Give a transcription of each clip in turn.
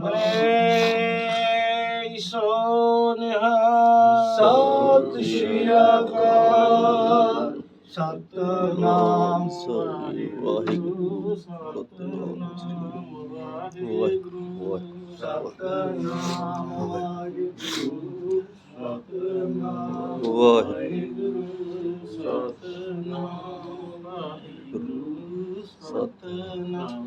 ਬਲੇ ਸੋ ਨਿਹਾਲ ਸਤਿ ਸ਼੍ਰੀ ਅਕਾਲ। ਸਤਨਾਮ ਸ੍ਰੀ ਵਾਹਿਗੁਰੂ ਸਤਨਾਮ ਵਾਹਿਗੁਰੂ ਸਤਨਾਮ ਵਾਹਿਗੁਰੂ ਸਤਨਾਮ ਵਾਹਿਗੁਰੂ ਸਤਨਾਮ ਵਾਹਿਗੁਰੂ, ਸਤਨਾਮ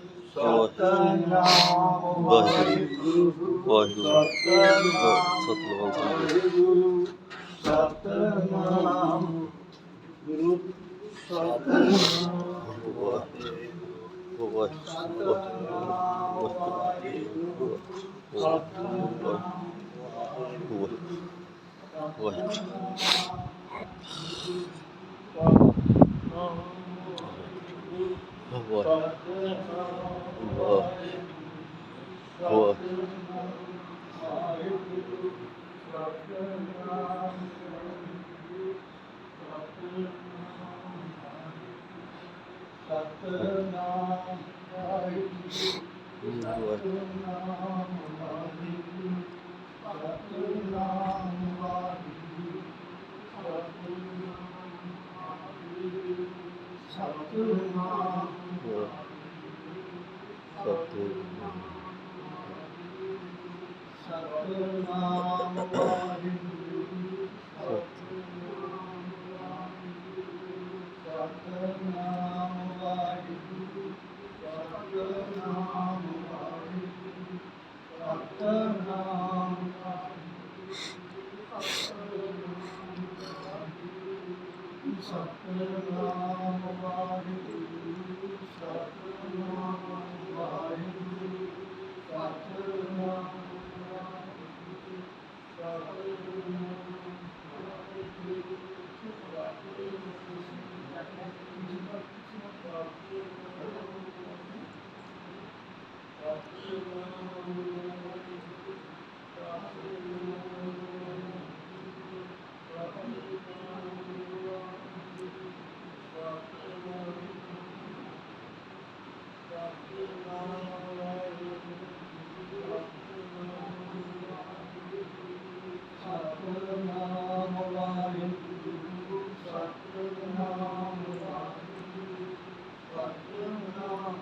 ਵਾਹਿਗੁਰੂ ਸਤਨਾਮ ਸਤਨਾਮ ਸ੍ਰੀ Satnam Guru Satnam Satnam Waheguru Satnam Boy. Boy. Boy. Thank you. Satnam Satnam Waheguru Satnam Waheguru Satnam Satnam Waheguru Satnam Waheguru Satnam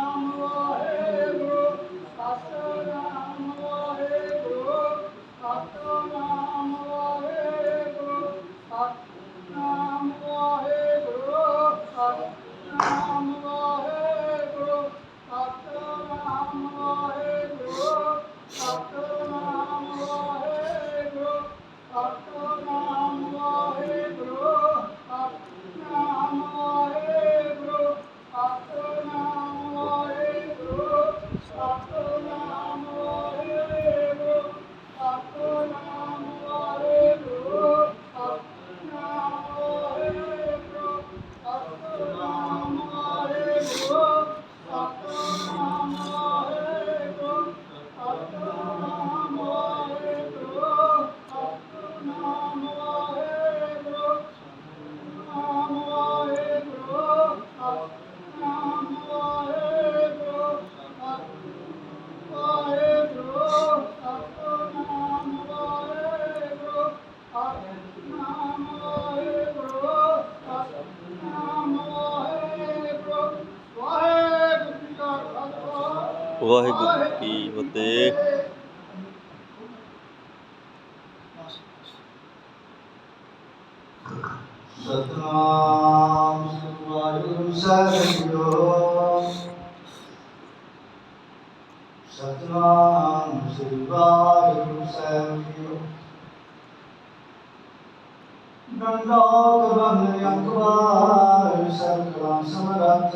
Waheguru ji ਕੀ ਫਤਿਹ। ਸਤਨਾਮ ਵਾਹਿਗੁਰੂ ਸਾਹਿਬ ਸਤਨਾਮ ਸ੍ਰੀ ਵਾਹਿਗੁਰੂ ਸਾਹਿਬ ਜੀਓ ਨੰਦਾਤ ਅੰਕਵਾਰ ਸਰਕਲਾਂ ਸਮਰੱਥ।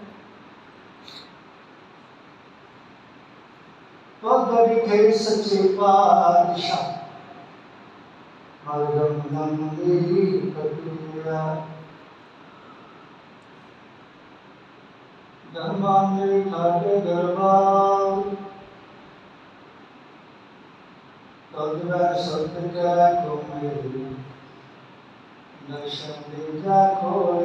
बड़ि सचे बादशाह मरदम नम मेरी कपिया धर्मांगे ठाके दरबार तदवे सत्य जय को मेरी दर्शन देखा खोल